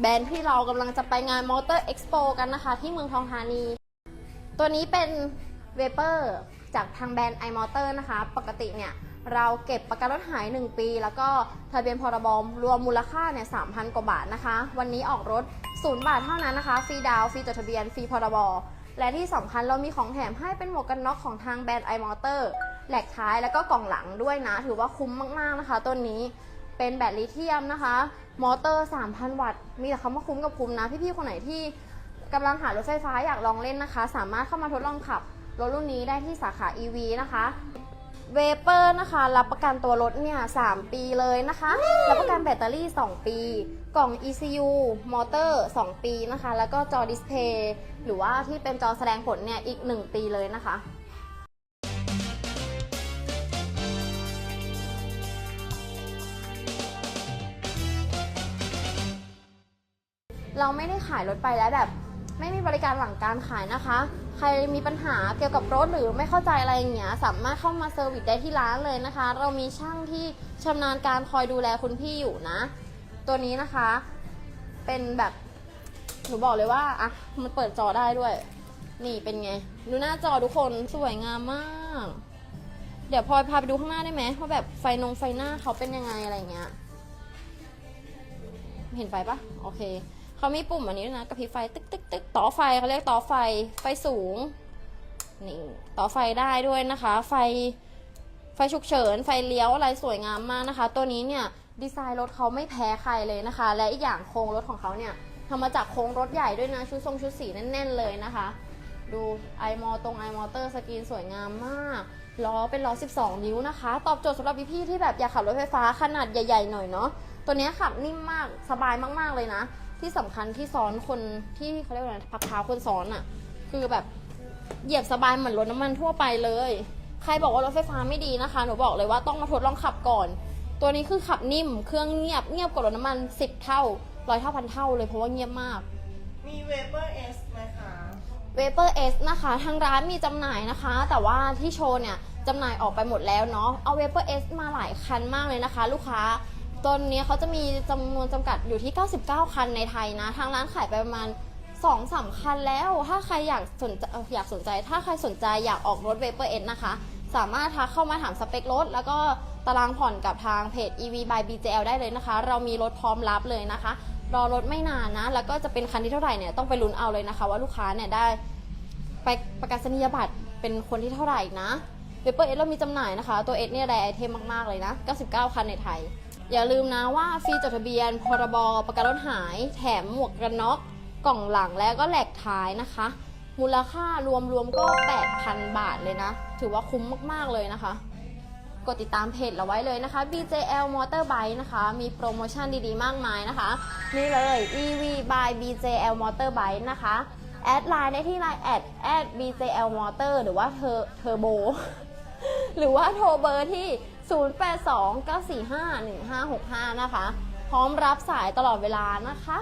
แบรนด์ที่เรากำลังจะไปงานมอเตอร์เอ็กซ์โปกันนะคะ ที่เมืองทองธานี ตัวนี้เป็นเวเปอร์จากทางแบรนด์ iMotor นะคะ ปกติเนี่ย เราเก็บประกันรถหาย 1 ปี แล้วก็ทะเบียนพรบรวมมูลค่าเนี่ย3,000 กว่าบาทนะคะ วันนี้ออกรถ 0 บาทเท่านั้นนะคะ ฟรีดาวฟรีจดทะเบียน ฟรีพรบและที่สำคัญเรามีของแถมให้เป็นหมวกกันน็อกของทางแบรนด์ iMotor แหลกท้ายแล้วก็กล่องหลังด้วยนะ ถือว่าคุ้มมากๆนะคะ ตัวนี้ เป็นแบตลิเธียมนะคะ มอเตอร์ 3,000 วัตต์ มีแต่คำว่าคุ้มกับคุ้มนะ พี่ๆ คนไหนที่กำลังหารถไฟฟ้าอยากลองเล่นนะคะ สามารถเข้ามาทดลองขับรถรุ่นนี้ได้ที่สาขา EV นะคะเวเปอร์นะคะ รับประกันตัวรถเนี่ย3ปีเลยนะคะ รับประกันแบตเตอรี่ 2 ปี กล่อง ECU มอเตอร์ 2 ปีนะคะ แล้วก็จอดิสเพย์หรือว่าที่เป็นจอแสดงผลเนี่ยอีก 1 ปีเลยนะคะ เราไม่ได้ขายรถไปแล้วแบบ ไม่มีบริการหลังการขายนะคะ ใครมีปัญหาเกี่ยวกับรถหรือไม่เข้าใจอะไรอย่างเงี้ยสามารถเข้ามาเซอร์วิสได้ที่ร้านเลยนะคะ เรามีช่างที่ชำนาญการคอยดูแลคุณพี่อยู่นะ ตัวนี้นะคะ เป็นแบบหนูบอกเลยว่าอะมันเปิดจอได้ด้วย นี่เป็นไง ดูหน้าจอทุกคนสวยงามมาก เดี๋ยวพลอยพาไปดูข้างหน้าได้ไหมว่าแบบไฟนงไฟหน้าเขาเป็นยังไงอะไรเงี้ย เห็นไฟปะโอเค เขามีปุ่มอันนี้ด้วยนะกระพริบไฟตึกตึกตึกต่อไฟเขาเรียกต่อไฟไฟสูงนี่ต่อไฟได้ด้วยนะคะ ไฟไฟฉุกเฉิน ไฟเลี้ยวอะไรสวยงามมากนะคะ ตัวนี้เนี่ยดีไซน์รถเขาไม่แพ้ใครเลยนะคะ และอีกอย่างโครงรถของเขาเนี่ยทำมาจากโครงรถใหญ่ด้วยนะชุดทรงชุดสีแน่น ๆ เลยนะคะ ดูไอมอตรงไอมอเตอร์สกรีนสวยงามมากล้อเป็นล้อ 12 นิ้วนะคะ ตอบโจทย์สำหรับพี่ๆที่แบบอยากขับรถไฟฟ้าขนาดใหญ่ ๆ หน่อยเนาะตัวนี้ขับนิ่มมากสบายมากๆเลยนะ ที่สำคัญที่ซ้อนคนที่เขาเรียกว่าอะไรพักเท้าคนซ้อนอะ่ะ คือแบบเหยียบสบายเหมือนรถน้ำมันทั่วไปเลย ใครบอกว่ารถไฟฟ้าไม่ดีนะคะ หนูบอกเลยว่าต้องมาทดลองขับก่อน ตัวนี้คือขับนิ่ม เครื่องเงียบเงียบกว่ารถน้ำมัน10เท่าร้อยเท่าพันเท่าเลยเพราะว่าเงียบมาก มีเวเปอร์เอสไหมคะ Vapor S นะคะทางร้านมีจำหน่ายนะคะ แต่ว่าที่โชว์เนี่ยจำหน่ายออกไปหมดแล้วเนาะเอา Vapor S มาหลายคันมากเลยนะคะ ลูกค้า ตอนนี้เขาจะมีจำนวนจำกัดอยู่ที่ 99 คันในไทยนะ ทางร้านขายไปประมาณ2 3คันแล้ว ถ้าใครอยากสนใจอยากสนใจ ถ้าใครสนใจอยากออกรถ Vapor S นะคะ สามารถทักเข้ามาถามสเปครถ แล้วก็ตารางผ่อนกับทางเพจ EV by BJL ได้เลยนะคะ เรามีรถพร้อมรับเลยนะคะ รอรถไม่นานนะ แล้วก็จะเป็นคันที่เท่าไหร่เนี่ยต้องไปลุ้นเอาเลยนะคะ ว่าลูกค้าเนี่ยได้ไปประกาศนียบัตรเป็นคนที่เท่าไหร่นะเ a เปอร์เอเรามีจำหน่ายนะคะ ตัวเอเนี่ยไดไอเทมมากๆเลยนะ 99 คันในไทย อย่าลืมนะว่าฟรีจดทะเบียน พรบประกันรถหาย แถมหมวกกันน็อกกล่องหลังแล้วก็แหลกท้ายนะคะ มูลค่ารวมๆก็ 8,000 บาทเลยนะ ถือว่าคุ้มมาก ๆ เลยนะคะ กดติดตามเพจเราไว้เลยนะคะ BJL Motorbike นะคะ มีโปรโมชั่นดีๆ มากมายนะคะ นี่เลย EV by BJL Motorbike นะคะ แอดไลน์ได้ที่ไลน์แอดแอด BJL Motor หรือว่าเทอร์เทอร์โบหรือว่าโทรเบอร์ที่ 0829451565 นะคะ พร้อมรับสายตลอดเวลานะคะ